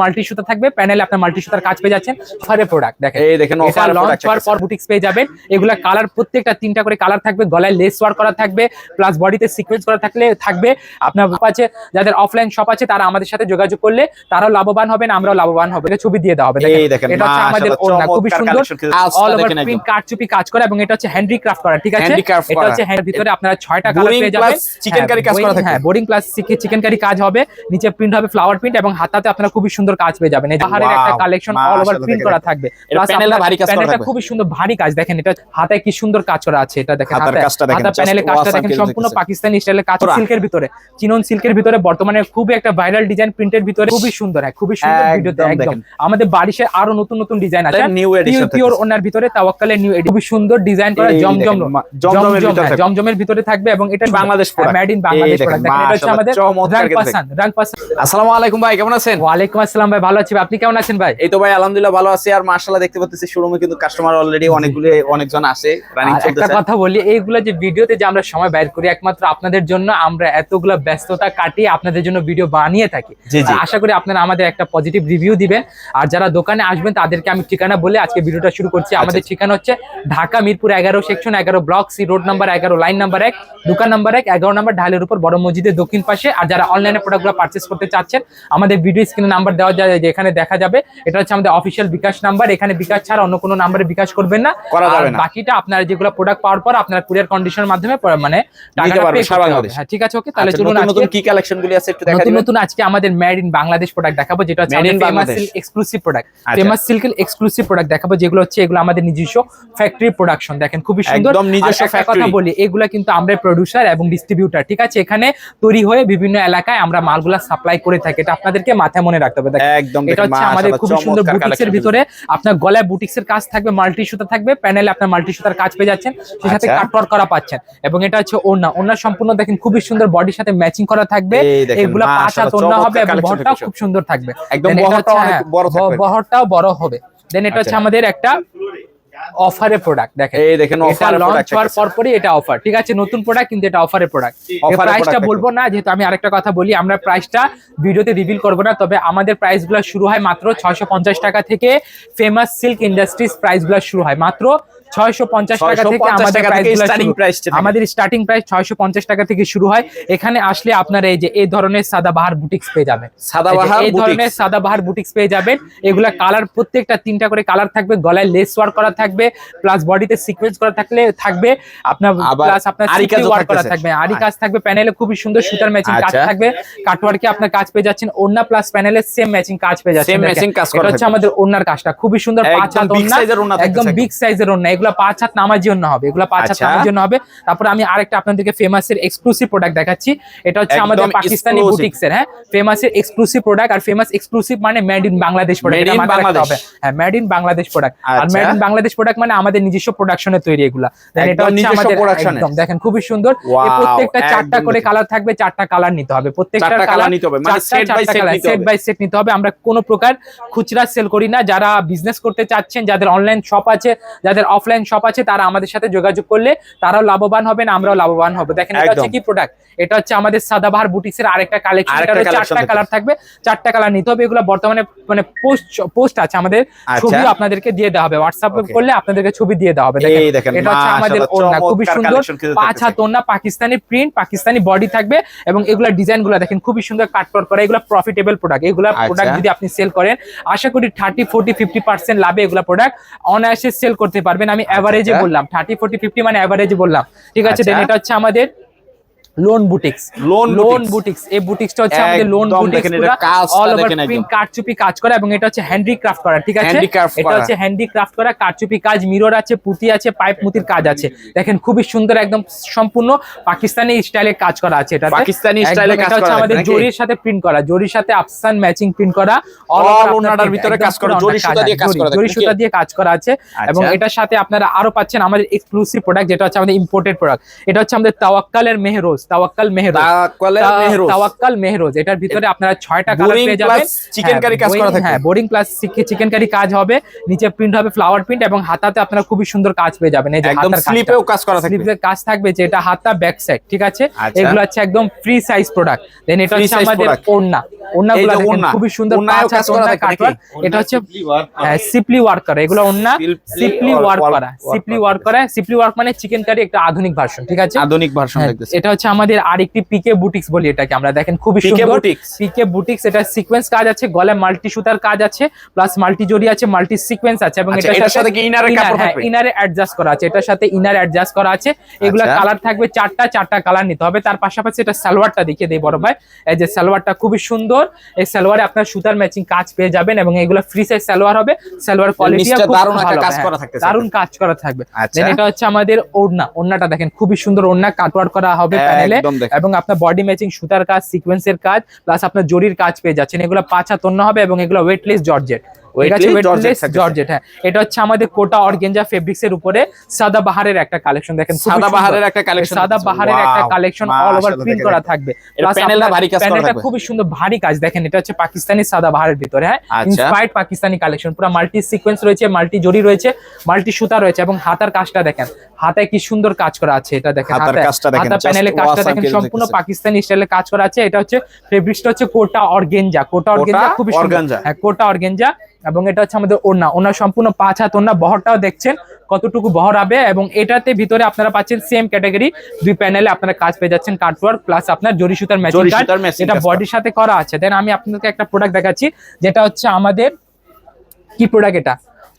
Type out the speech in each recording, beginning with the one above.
Multi সুতা থাকবে প্যানেলে আপনার মাল্টি সুতার কাজ পেয়ে যাচ্ছেন অফারে প্রোডাক্ট দেখেন। এই দেখেন অফার লঞ্চ হওয়ার পর বুটিক্স পেয়ে যাবেন এগুলা কালার প্রত্যেকটা তিনটা করে কালার থাকবে গলায় লেস ওয়ার্ক করা থাকবে প্লাস বডিতে সিকোয়েন্স করা থাকলে থাকবে। আপনার আছে যাদের অফলাইন শপ আছে তারা আমাদের সাথে যোগাযোগ করলে তারাও লাভবান হবেন আমরাও লাভবান হবে এটা ছবি দিয়ে দেওয়া হবে এই দেখেন এটা হচ্ছে আমাদের ওড়না খুবই সুন্দর অল ওভার। প্রিন্ট কারচুপি কাজ করা এবং এটা হচ্ছে হ্যান্ডিক্রাফট করা ঠিক আছে? এটা হচ্ছে হ্যান্ড ভিতরে আপনারা ছয়টা কালার পেয়ে যাবেন। chicken curry কাজ করা থাকবে। হ্যাঁ বোর্ডিং প্লাস চিকেন কারি কাজ হবে নিচে প্রিন্ট হবে ফ্লাওয়ার প্রিন্ট এবং হাতাতে আপনারা খুবই সুন্দর কাজ পেয়ে যাবেন। এই পাহাড়ের একটা কালেকশন অল ওভার প্রিন্ট করা থাকবে। প্যানেলটা ভারী কাজ করা থাকবে। খুবই সুন্দর ভারী কাজ। দেখেন এটা হাতায় কি সুন্দর কাজ করা আছে। এটা দেখেন দেখেন, হাতা প্যানেলে কাজটা দেখেন সম্পূর্ণ পাকিস্তানি স্টাইলের কাজ সিল্কের ভিতরে। চিনন সিল্কের ভিতরে বর্তমানে খুবই একটা ভাইরাল ডিজাইন প্রিন্টের ভিতরে। খুবই সুন্দর হ্যাঁ খুবই সুন্দর ভিডিওতে একদম। আমাদের বারিশের আরও নতুন নতুন ডিজাইন আছে। নিউ edition পিওর ওনার ভিতরে তাওয়াক্কালের নিউ এডিশন খুবই সুন্দর ডিজাইন করা জমজম জমজমের জমজম, ভিতরে হ্যাঁ, থাকবে। জমজমের ভিতরে থাকবে এবং এটা Bangladesh product। Made in Bangladesh দেখেন, প্রোডাক্ট এটা হচ্ছে আমাদের রাং পাসান রাং পাসান আসসালামু আলাইকুম ভাই কেমন আছেন? ওয়ালাইকুম আসসালাম ভাই ভালো আছি আপনি কেমন আছেন ভাই? এই তো ভাই আলহামদুলিল্লাহ ভালো আছি। আর মার্শাল্লাহ দেখতে পাচ্ছি শোরুমে কিন্তু কাস্টমার অলরেডি অনেকগুলো অনেকজন আসে রানিং আর একটা কথা বলি এইগুলো যে ভিডিওতে যে আমরা সময় বের করি একমাত্র আপনাদের জন্য আমরা এতগুলো ব্যস্ততা কাটিয়ে আপনাদের জন্য ভিডিও বানিয়ে থাকি। আশা করি আপনারা আমাদের একটা পজিটিভ রিভিউ দিবেন। আর যারা দোকানে আসবেন তাদেরকে আমি ঠিকানা বলে আজকে ভিডিওটা শুরু করছি। আচ্ছা, আমাদের ঠিকানা হচ্ছে ঢাকা মিরপুর এগারো সেকশন এগারো ব্লক সি রোড নাম্বার এগারো লাইন নাম্বার এক দোকান নাম্বার এক এগারো নাম্বার ঢালের উপর বড় মসজিদের দক্ষিণ পাশে। আর যারা অনলাইনে প্রোডাক্টগুলো পারচেস করতে চাচ্ছেন আমাদের ভিডিও স্ক্রিনে নাম্বার দেওয়া যায় যে এখানে দেখা যাবে। এটা হচ্ছে আমাদের অফিসিয়াল বিকাশ নাম্বার। এখানে বিকাশ ছাড়া অন্য কোনো নাম্বারে বিকাশ করবেন না। বাকিটা আপনারা যেগুলো প্রোডাক্ট পাওয়ার পর আপনারা কুরিয়ার কন্ডিশনের মাধ্যমে মানে। হ্যাঁ ঠিক আছে ওকে তাহলে আচ্ছা, চলুন নতুন কি কালেকশন গুলি আছে একটু দেখা নতুন নতুন আজকে আমাদের মেড ইন বাংলাদেশ প্রোডাক্ট দেখাবো যেটা হচ্ছে famous Bangladesh. Silk exclusive product. Famous সিল্কের এক্সক্লুসিভ প্রোডাক্ট দেখাবো যেগুলো হচ্ছে এগুলো আমাদের নিজস্ব ফ্যাক্টরি প্রোডাকশন দেখেন খুবই সুন্দর। একদম নিজস্ব একটা কথা বলি এগুলো কিন্তু আমরা প্রোডিউসার এবং ডিস্ট্রিবিউটার ঠিক আছে? এখানে তৈরি হয়ে বিভিন্ন এলাকায় আমরা মালগুলা সাপ্লাই করে থাকি এটা আপনাদেরকে মাথায় মনে রাখতে হবে। দেখেন একদম এটা হচ্ছে আমাদের খুব সুন্দর বুটিক্সের ভিতরে। আপনার গলায় বুটিক্সের কাজ থাকবে মাল্টি সুতা থাকবে প্যানেলে আপনার মাল্টি সুতার কাজ পেয়ে যাচ্ছেন সেই সাথে আচ্ছা। কাটওয়ার্ক করা পাচ্ছেন। এবং এটা হচ্ছে ওড়না। ওড়না সম্পূর্ণ দেখেন খুবই সুন্দর বডির সাথে ম্যাচিং করা থাকবে। এগুলো পাঁচ হাত ওড়না হবে এবং বহরটাও খুব সুন্দর থাকবে। একদম বহরটাও হ্যাঁ, বড় হবে। দেন এটা হচ্ছে আচ্ছা। আমাদের একটা অফারের প্রোডাক্ট দেখেন। এই দেখেন অফার লঞ্চ হওয়ার পরপরই এটা অফার ঠিক আছে? নতুন প্রোডাক্ট কিন্তু এটা অফারে প্রোডাক্ট প্রাইসটা বলব না যেহেতু আমি আরেকটা কথা বলি আমরা প্রাইসটা ভিডিওতে রিভিল করব না তবে আমাদের প্রাইসগুলো শুরু হয় মাত্র ছয়শো পঞ্চাশ টাকা থেকে ফেমাস সিল্ক ইন্ডাস্ট্রিজ প্রাইসগুলো শুরু হয়। মাত্র ছয়শো পঞ্চাশ টাকা থেকে আমাদের স্টার্টিং প্রাইস টাকা থেকে শুরু হয়। এখানে আসলে আপনারা এই যে এই ধরনের সাদাবাহার বুটিক্স পেয়ে যাবেন। সাদাবাহার এই ধরনের সাদাবাহার বুটিক্স পেয়ে যাবেন। এগুলা কালার প্রত্যেকটা তিনটা করে কালার থাকবে। গলায় লেস ওয়ার্ক করা থাকবে প্লাস বডিতে সিকোয়েন্স করা থাকলে থাকবে। আপনার প্লাস আপনার ওয়ার্ক করা থাকবে। আরি কাজ থাকবে প্যানেলে খুবই সুন্দর সুতার ম্যাচিং কাজ আচ্ছা। থাকবে। কাটওয়ার্কে আপনার কাজ পেয়ে যাচ্ছেন। ওড়না প্লাস প্যানেলে সেম ম্যাচিং কাজ পেয়ে যাচ্ছেন। দেখেন। কাজ করা হচ্ছে আমাদের ওড়নার কাজটা। খুবই সুন্দর পাঁচ একদম হাত বিগ সাইজের ওড়না। এগুলো পাঁচ হাত নামার জন্য হবে এগুলো পাঁচ হাত আচ্ছা। নামার জন্য হবে। তারপর আমি আরেকটা আপনাদেরকে ফেমাস এর এক্সক্লুসিভ প্রোডাক্ট দেখাচ্ছি। এটা হচ্ছে আমাদের পাকিস্তানি। বুটিক্স এর হ্যাঁ? ফেমাসের এক্সক্লুসিভ প্রোডাক্ট আর ফেমাস এক্সক্লুসিভ মানে মেড ইন বাংলাদেশ প্রোডাক্ট এটা মাথায় রাখতে। হবে। হ্যাঁ মেড ইন বাংলাদেশ প্রোডাক্ট আর। মেড ইন বাংলাদেশ প্রোডাক্ট মানে আমাদের নিজস্ব প্রোডাকশনে তৈরি এগুলা। এটা হচ্ছে আমাদের একদম দেখেন খুবই সুন্দর। এই প্রত্যেকটা চারটা করে কালার থাকবে চারটা কালার নিতে হবে। প্রত্যেকটা কালার নিতে হবে, মানে set by set নিতে হবে। সেট বাই সেট নিতে হবে। আমরা কোনো প্রকার খুচরা সেল করি না। যারা বিজনেস করতে চাচ্ছেন যাদের অনলাইন শপ আছে যাদের অফলাইন শপ আছে তারা আমাদের সাথে যোগাযোগ করলে তারাও লাভবান হবেন আমরাও লাভবান হব। দেখেন এটা হচ্ছে কি প্রোডাক্ট এটা হচ্ছে আমাদের সাদাবাহার বুটিক্স এর আরেকটা কালেকশন এটা চারটা কালার থাকবে চারটা কালার নিতে হবে এগুলো বর্তমানে মানে পোস্ট পোস্ট আছে আমাদের আচ্ছা। ছবি আপনাদেরকে দিয়ে দেওয়া হবে হোয়াটসঅ্যাপে. করলে আপনাদেরকে ছবি দিয়ে দেওয়া হবে। দেখেন, এটা হচ্ছে আমাদের ওড়না খুবই সুন্দর পাঁচ হাত ওড়না পাকিস্তানি প্রিন্ট পাকিস্তানি বডি থাকবে এবং এগুলা ডিজাইনগুলো দেখেন খুবই সুন্দর কাটকট করা এগুলো প্রফিটেবল প্রোডাক্ট এগুলা। প্রোডাক্ট যদি আপনি সেল করেন আশা করি থার্টি ফোর্টি ফিফটি পার্সেন্ট লাভে এগুলো প্রোডাক্ট অনায়াসে সেল করতে পারবেন। আমি অ্যাভারেজে আচ্ছা। বললাম থার্টি ফোর্টি ফিফটি মানে অ্যাভারেজ বললাম ঠিক আছে আচ্ছা। দেন এটা হচ্ছে আমাদের loan boutiques Loan loan boutiques এই বুটিক্সটা হচ্ছে আমাদের loan boutiques all over print কারচুপি কাজ করা এবং এটা হচ্ছে হ্যান্ডিক্রাফট করা ঠিক আছে? এটা হচ্ছে হ্যান্ডিক্রাফট করা কারচুপি কাজ মিরর আছে পুঁতি আছে পাইপ মুতির কাজ আছে। দেখেন খুবই সুন্দর একদম সম্পূর্ণ পাকিস্তানি স্টাইলে কাজ করা আছে এটা পাকিস্তানি এ কাজ করা আছে, আমাদের? জরির সাথে প্রিন্ট করা জরির সাথে আফসান ম্যাচিং প্রিন্ট করা ওড়নাটার print, ভিতরে কাজ করা, জরি সুতা দিয়ে কাজ করা জরি সুতা দিয়ে কাজ করা আছে। এবং আচ্ছা। এটার সাথে আপনারা আরও পাচ্ছেন আমাদের এক্সক্লুসিভ প্রোডাক্ট যেটা হচ্ছে আমাদের ইম্পোর্টেড প্রোডাক্ট এটা হচ্ছে আমাদের তাওয়াক্কালের মেহরোজ তাওয়াক্কাল মেহরোজ। তাওয়াক্কাল মেহরোজ এটার ভিতরে আপনারা ছয়টা কালার পেয়ে যাবেন চিকেন কারি কাজ করা থাকবে। হ্যাঁ বোরিং প্লাস চিকেন কারি কাজ হবে নিচে প্রিন্ট হবে ফ্লাওয়ার প্রিন্ট এবং হাতাতে আপনারা খুবই সুন্দর কাজ পেয়ে যাবেন এই যে একদম স্লিপেও কাজ করা থাকবে স্লিপের কাজ থাকবে যে এটা হাতা ব্যাক সাইড ঠিক আছে আচ্ছা। এগুলো হচ্ছে একদম ফ্রি সাইজ প্রোডাক্ট দেন এটা হচ্ছে আমাদের। ওড়না ওন্নাগুলো এই যে দেখেন ওন্না, খুবই সুন্দর ওন্নায়ও পাঁচ কাজ হাত করা ওন্না থাকে নাকি? কাটওয়ার্ক এটা হচ্ছে সিপলি ওয়ার্ক করা। এগুলো ওন্না Simply সিপলি or- ওয়ার্ক work- করা। সিপলি ওয়ার্ক করা সিপলি ওয়ার্ক মানে চিকেন কারি একটা আধুনিক ভার্সন ঠিক আছে? আধুনিক ভার্সন হ্যাঁ, এটা হচ্ছে আমাদের আরেকটি পিকে বুটিক্স বলি এটাকে আমরা দেখেন খুবই সুন্দর। পিকে বুটিক্স এটা সিকোয়েন্স কাজ আছে গলায় মাল্টি সুতার কাজ আছে প্লাস মাল্টি জড়ি আছে মাল্টি সিকোয়েন্স আছে এবং আচ্ছা, এটার এটার সাথে কি কাপড় থাকবে? ইনারে অ্যাডজাস্ট করা আছে এটার সাথে ইনার অ্যাডজাস্ট করা আছে। এগুলা আচ্ছা। কালার থাকবে চারটা চারটা কালার নিতে হবে। তার পাশাপাশি এটা সালোয়ারটা দেখিয়ে দেই বড় ভাই। এই যে সালোয়ারটা খুবই সুন্দর এই সালোয়ারে আপনার সুতার ম্যাচিং কাজ পেয়ে যাবেন এবং এগুলো ফ্রি সাইজ সালোয়ার হবে। সালোয়ার কোয়ালিটি নিচটা দারুণ কাজ করা থাকবে দারুণ কাজ করা থাকবে। দেন এটা হচ্ছে আমাদের ওড়না। ওড়নাটা দেখেন খুবই সুন্দর ওড়না। কাটওয়ার করা হবে হ্যাঁ, প্যানেলে এবং আপনার বডি ম্যাচিং সুতার কাজ সিকোয়েন্সের কাজ প্লাস আপনার জরির কাজ পেয়ে যাচ্ছেন। এগুলো পাঁচ ওড়না হবে এবং এগুলো ওয়েটলেস জর্জেট। জর্জেট হ্যাঁ। এটা হচ্ছে আমাদের কোটা অর্গেঞ্জা ফেব্রিক্স এর উপরে সাদা বাহারের একটা কালেকশন দেখেন সাদা সুন্দর। বাহারের একটা কালেকশন সাদা বাহারের একটা কালেকশন অল ওভার প্রিন্ট করা থাকবে। প্যানেলটা ভারী কাজ করা থাকবে। খুবই সুন্দর ভারী কাজ। দেখেন এটা হচ্ছে পাকিস্তানি সাদা বাহারের ভিতরে হ্যাঁ। আচ্ছা। ইন্সপায়ার্ড পাকিস্তানি কালেকশন পুরো মাল্টি সিকোয়েন্স রয়েছে মাল্টি জরি রয়েছে মাল্টি সুতা রয়েছে এবং হাতার কাজটা দেখেন। হাতায় কি সুন্দর কাজ করা আছে এটা দেখেন হাতার কাজটা দেখেন, হাতা প্যানেলে কাজটা দেখেন সম্পূর্ণ পাকিস্তানি স্টাইলে কাজ করা আছে। এটা হচ্ছে ফেব্রিক্সটা হচ্ছে কোটা অর্গেঞ্জা। কোটা অর্গেঞ্জা খুবই সুন্দর। হ্যাঁ কোটা অর্গেঞ্জা। এবং এটা হচ্ছে আমাদের ওনা ওনার সম্পূর্ণ পাঁচ হাত ওনা বহরটাও দেখছেন কতটুকু বহর হবে এবং এটাতে ভিতরে আপনারা পাচ্ছেন সেম ক্যাটাগরি দুই প্যানেলে আপনারা কাজ পেয়ে যাচ্ছেন কাটওয়ার্ক প্লাস আপনার জরি সুতার ম্যাচিং এটা বডির সাথে করা আছে। দেন আমি আপনাদেরকে একটা প্রোডাক্ট দেখাচ্ছি যেটা হচ্ছে আমাদের কি প্রোডাক্ট এটা?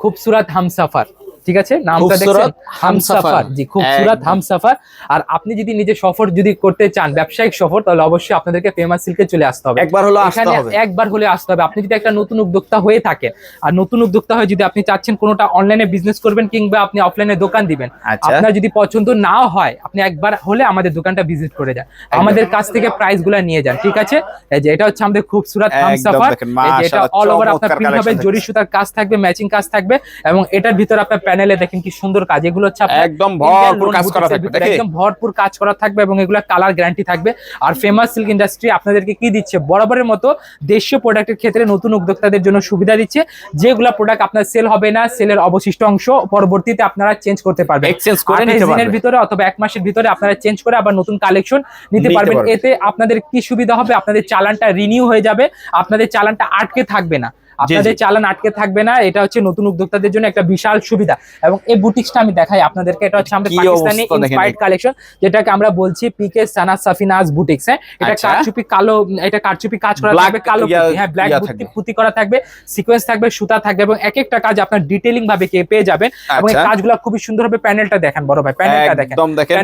খুবসুরাত হামসাফার। ঠিক আছে? নামটা দেখছেন? হামসাফার। জি খুবসুরাত। হামসাফার। আর আপনি যদি নিজে সফর যদি করতে চান ব্যবসায়িক সফর তাহলে অবশ্যই আপনাদেরকে ফেমাস সিল্কে চলে আসতে হবে। একবার হলো আসতে এখানে হবে। একবার হলে আসতে হবে। আপনি যদি একটা নতুন উদ্যোক্তা হয়ে থাকেন আর নতুন উদ্যোক্তা হয়ে যদি আপনি চাচ্ছেন কোনোটা অনলাইনে বিজনেস করবেন কিংবা আপনি অফলাইনে দোকান দিবেন আচ্ছা। আপনার যদি পছন্দ নাও হয় আপনি একবার হলে আমাদের দোকানটা ভিজিট করে যান। আমাদের কাছ থেকে প্রাইসগুলা নিয়ে যান ঠিক আছে? এই যে এটা হচ্ছে আমাদের খুবসুরাত হামসাফার। এই যে এটা অল ওভার আপনার প্রিন্ট হবে জরি সুতার কাজ থাকবে ম্যাচিং কাজ থাকবে এবং এটার ভিতরে আপনার প্যানেলে দেখেন কি সুন্দর কাজ। এগুলো হচ্ছে একদম ভরপুর কাজ করা থাকবে একদম ভরপুর কাজ করা থাকবে এবং এগুলো কালার গ্যারান্টি থাকবে। আর ফেমাস সিল্ক ইন্ডাস্ট্রি আপনাদেরকে কি দিচ্ছে? বরাবরের মতো দেশীয় প্রোডাক্টের ক্ষেত্রে নতুন উদ্যোক্তাদের জন্য সুবিধা দিচ্ছে। যেগুলো প্রোডাক্ট আপনার সেল হবে না সেলের অবশিষ্ট অংশ পরবর্তীতে আপনারা চেঞ্জ করতে পারবেন। এক্সচেঞ্জ করে নিতে দিনের ভিতরে অথবা এক মাসের ভিতরে আপনারা চেঞ্জ করে আবার নতুন কালেকশন নিতে পারবেন। পারবেন। এতে আপনাদের কি সুবিধা হবে? আপনাদের চালানটা রিনিউ হয়ে যাবে। আপনাদের চালানটা আটকে থাকবে না। আপনাদের চালান আটকে থাকবে না এটা হচ্ছে নতুন উদ্যোক্তাদের জন্য একটা বিশাল সুবিধা। এবং এই বুটিক্সটা আমি দেখাই আপনাদেরকে এটা হচ্ছে আমাদের পাকিস্তানি ইন্সপায়ার্ড কালেকশন যেটাকে আমরা বলছি পিকে সানা সাফিনাজ বুটিক্স হ্যাঁ? এটা আচ্ছা। কারচুপি কালো এটা কারচুপি কাজ করা থাকবে কালো হ্যাঁ ব্ল্যাক ইয়া পুঁতি করা থাকবে সিকোয়েন্স থাকবে সুতা থাকবে এবং এক একটা কাজ আপনার ডিটেইলিং ভাবে কে পেয়ে যাবেন। এবং এই আচ্ছা। কাজগুলো খুবই সুন্দর হবে প্যানেলটা দেখেন বড় ভাই প্যানেলটা দেখেন। একদম দেখেন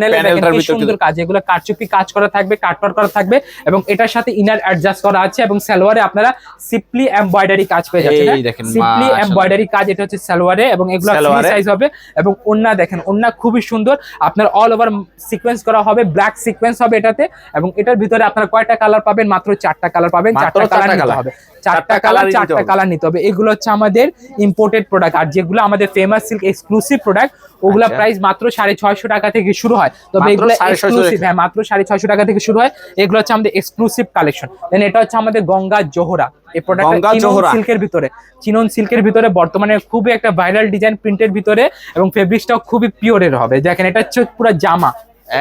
কি সুন্দর কাজ এগুলো কারচুপি কাজ করা থাকবে কাটওয়ার করা থাকবে এবং এটার সাথে ইনার অ্যাডজাস্ট করা আছে এবং সালোয়ারে আপনারা সিপলি এমব্রয়ডারি কাজ পেয়ে যাচ্ছেন এই দেখেন, সিম্পলি এমব্রয়ডারি কাজ এটা হচ্ছে সালোয়ারে এবং এগুলো। সাইজ হবে এবং ওন্না দেখেন ওন্না খুবই সুন্দর। আপনার অল ওভার সিকোয়েন্স করা হবে ব্ল্যাক সিকোয়েন্স হবে এটাতে এবং এটার ভিতরে আপনারা কয়টা কালার পাবেন? মাত্র চারটা কালার পাবেন চারটা কালার নিতে হবে। চারটা কালার চারটা কালার নিতে হবে। এগুলো হচ্ছে আমাদের ইম্পোর্টেড প্রোডাক্ট আর যেগুলো আমাদের ফেমাস সিল্ক এক্সক্লুসিভ প্রোডাক্ট ওগুলা আচ্ছা। প্রাইস মাত্র সাড়ে ছয়শো টাকা থেকে শুরু হয়। তবে মাত্র এগুলো এক্সক্লুসিভ হ্যাঁ মাত্র সাড়ে ছয়শো টাকা থেকে শুরু হয়। এগুলো হচ্ছে আমাদের এক্সক্লুসিভ কালেকশন দেন এটা হচ্ছে আমাদের গঙ্গা জোহরা। এই প্রোডাক্টটা চিনন সিল্কের ভিতরে। চিনন সিল্কের ভিতরে বর্তমানে খুবই একটা ভাইরাল ডিজাইন প্রিন্টের ভিতরে এবং ফেব্রিক্সটাও খুবই পিওরের হবে। দেখেন এটা হচ্ছে পুরো জামা।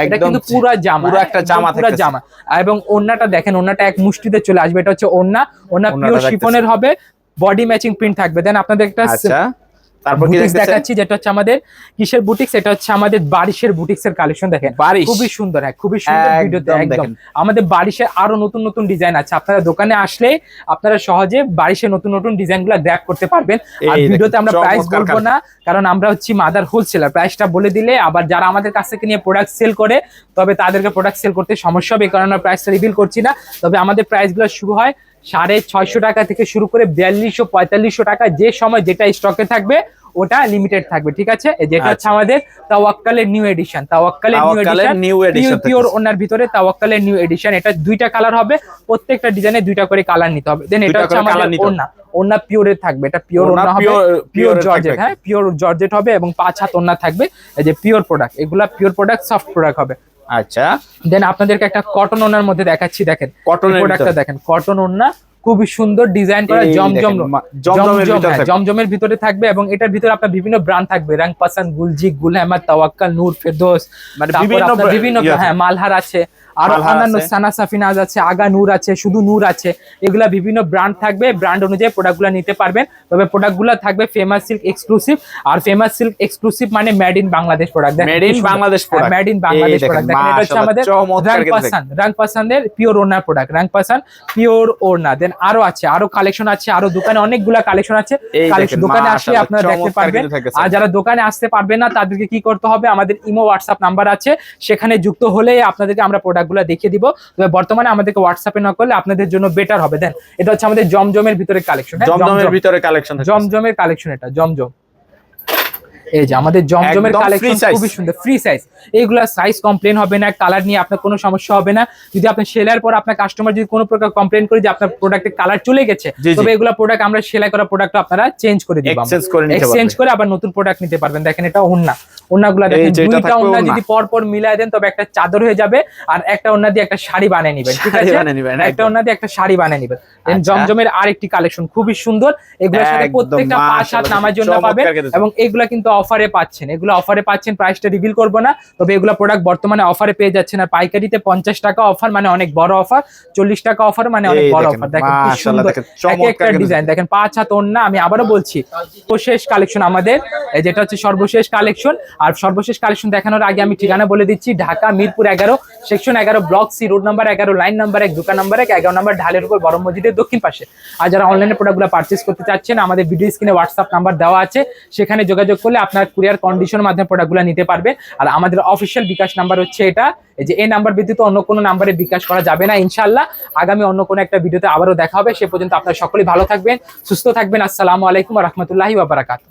এটা কিন্তু পুরো জামা। পুরো একটা জামা পুরো জামা। এবং ওন্নাটা দেখেন ওন্নাটা এক মুষ্টিতে চলে আসবে। এটা হচ্ছে ওন্না। ওন্না পিওর। শিফনের হবে। বডি ম্যাচিং প্রিন্ট থাকবে। দেন আপনাদের একটা আচ্ছা। তারপর কি দেখাচ্ছি যেটা হচ্ছে আমাদের কিসের বুটিক্স এটা হচ্ছে আমাদের বারিশের বুটিক্স এর কালেকশন দেখেন। খুবই সুন্দর হ্যাঁ খুবই সুন্দর ভিডিওতে একদম। আমাদের বারিশের আরও নতুন নতুন ডিজাইন আছে। আপনারা দোকানে আসলে আপনারা সহজে বারিশের নতুন নতুন ডিজাইনগুলা গ্র্যাপ করতে পারবেন। আর ভিডিওতে আমরা প্রাইস বলব না কারণ আমরা হচ্ছি মাদার হোলসেলার প্রাইসটা বলে দিলে আবার যারা আমাদের কাছ থেকে নিয়ে প্রোডাক্ট সেল করে তবে তাদেরকে প্রোডাক্ট সেল করতে সমস্যা হবে কারণে আমরা প্রাইসটা রিভিল করছি না। তবে আমাদের প্রাইসগুলো শুরু হয় সাড়ে ছয়শো টাকা থেকে শুরু করে বিয়াল্লিশশো পঁয়তাল্লিশশো টাকা যে সময় যেটা স্টকে থাকবে ওটা লিমিটেড থাকবে ঠিক আছে? যেটা হচ্ছে আমাদের তাওয়াক্কালের নিউ এডিশন তাওয়াক্কালের নিউ আচ্ছা। তাওয়াক্কালের এডিশন পিওর ওনার ভিতরে তাওয়াক্কালের নিউ এডিশন এটা দুইটা কালার হবে প্রত্যেকটা ডিজাইনে দুইটা করে কালার নিতে হবে। দেন এটা হচ্ছে আমাদের। ওন্না ওন্না পিওরের থাকবে এটা পিওর ওন্না হবে পিওর জর্জেট হ্যাঁ? পিওর জর্জেট হবে এবং পাঁচ হাত ওন্না থাকবে এই যে পিওর প্রোডাক্ট এগুলা পিওর প্রোডাক্ট সফট প্রোডাক্ট হবে। আচ্ছা। দেন আপনাদেরকে একটা কটন ওনার মধ্যে দেখাচ্ছি দেখেন। কটন প্রোডাক্টটা দেখেন কটন ওনা খুবই সুন্দর ডিজাইন করা জমজম দেখেন, জমজমের ভিতরে হ্যাঁ, থাকবে। জমজমের ভিতরে থাকবে এবং এটার ভিতরে আপনার বিভিন্ন ব্র্যান্ড থাকবে। রাং পাসান গুলজি গুল আহমদ তাওয়াক্কাল নূর ফেরদৌস মানে বিভিন্ন বিভিন্ন হ্যাঁ মালহার আছে। আরও অন্যান্য। সানা সাফিনাজ আছে আগা নূর আছে শুধু নূর আছে। এগুলা বিভিন্ন ব্র্যান্ড থাকবে ব্র্যান্ড অনুযায়ী প্রোডাক্টগুলো নিতে পারবেন। তবে প্রোডাক্টগুলো থাকবে ফেমাস সিল্ক এক্সক্লুসিভ আর ফেমাস সিল্ক এক্সক্লুসিভ মানে made in Bangladesh product Made in Bangladesh product। Made in Bangladesh product দেখেন এটা হচ্ছে আমাদের Rang পাসান Rang পাসানের pure owner product Rang Pasan pure ওড়না দেন আরও আছে আরও কালেকশন আছে আরও দোকানে অনেকগুলা কালেকশন আছে। কালেকশন দোকানে আসলে আপনারা দেখতে পারবেন। আর যারা দোকানে আসতে পারবেন না তাদেরকে কি করতে হবে? আমাদের ইমো হোয়াটসঅ্যাপ নাম্বার আছে। সেখানে যুক্ত হলে আপনাদেরকে আমরা প্রোডাক্টগুলো দেখিয়ে দিব। তবে বর্তমানে আমাদেরকে হোয়াটসঅ্যাপে না করলে আপনাদের জন্য বেটার হবে। দেন এটা হচ্ছে আমাদের জমজমের ভিতরে কালেকশন জমজমের ভিতরে কালেকশন জমজমের কালেকশন এটা জমজম। এই যে আমাদের জমজমের কালেকশন খুবই সুন্দর ফ্রি সাইজ এইগুলা সাইজ কমপ্লেন হবে না কালার নিয়ে আপনার কোনো সমস্যা হবে না। যদি আপনি সেলাইয়ের পর আপনার কাস্টমার যদি কোনো প্রকার কমপ্লেন করে যে আপনার প্রোডাক্টের কালার চলে গেছে। তবে এগুলা প্রোডাক্ট আমরা সেলাই করা প্রোডাক্ট আপনারা চেঞ্জ করে দিব। এক্সচেঞ্জ করে আবার নতুন প্রোডাক্ট নিতে পারবেন। দেখেন এটা ওন্না ওন্নাগুলা দেখেন দুইটা ওন্না যদি পর পর মিলাই দেন তবে একটা চাদর হয়ে যাবে আর একটা ওন্না দিয়ে একটা শাড়ি বানিয়ে নেবেন ঠিক আছে? বানিয়ে নিবেন, একটা। ওন্না দিয়ে একটা শাড়ি বানিয়ে নেবেন। আচ্ছা। জমজমের আরেকটি কালেকশন খুবই সুন্দর। এগুলোর সাথে প্রত্যেকটা পাঁচ মাশাআল্লাহ, নামার জন্য পাবেন এবং এগুলা কিন্তু অফারে পাচ্ছেন। এগুলো অফারে পাচ্ছেন প্রাইসটা রিভিল করব না। তবে এগুলো প্রোডাক্ট বর্তমানে অফারে পেয়ে যাচ্ছেন। আর পাইকারিতে পঞ্চাশ টাকা অফার মানে অনেক বড় অফার চল্লিশ টাকা অফার মানে অনেক বড় অফার দেখেন এক একটা ডিজাইন দেখেন পাঁচ হাত ওড়না আমি আবারও বলছি সর্বশেষ কালেকশন আমাদের। এই যেটা হচ্ছে সর্বশেষ কালেকশন আর সর্বশেষ কালেকশন দেখানোর আগে আমি ঠিকানা বলে দিচ্ছি ঢাকা মিরপুর এগারো সেকশন এগারো ব্লক সি রোড নাম্বার এগারো লাইন নাম্বার এক দোকান নাম্বার এক এগারো নাম্বার ঢালের উপর বড় মসজিদের দক্ষিণ পাশে। আর যারা অনলাইনে প্রোডাক্টগুলো পারচেস করতে চাচ্ছেন আমাদের ভিডিও স্ক্রিনে হোয়াটসঅ্যাপ নাম্বার দেওয়া আছে। সেখানে যোগাযোগ করলে আপনার কুরিয়ার কন্ডিশন মাধ্যমে প্রোডাক্টগুলো নিতে পারবে। আর আমাদের অফিসিয়াল বিকাশ নাম্বার হচ্ছে এটা। যে এই নাম্বার ব্যতীত অন্য কোনো নাম্বারে বিকাশ করা যাবে না ইনশাল্লাহ আগামী অন্য কোনো একটা ভিডিওতে আবারও দেখা হবে। সে পর্যন্ত আপনারা সকলেই ভালো থাকবেন, সুস্থ থাকবেন। আসসালামু আলাইকুম রহমতুল্লাহি ওয়াবারাকাত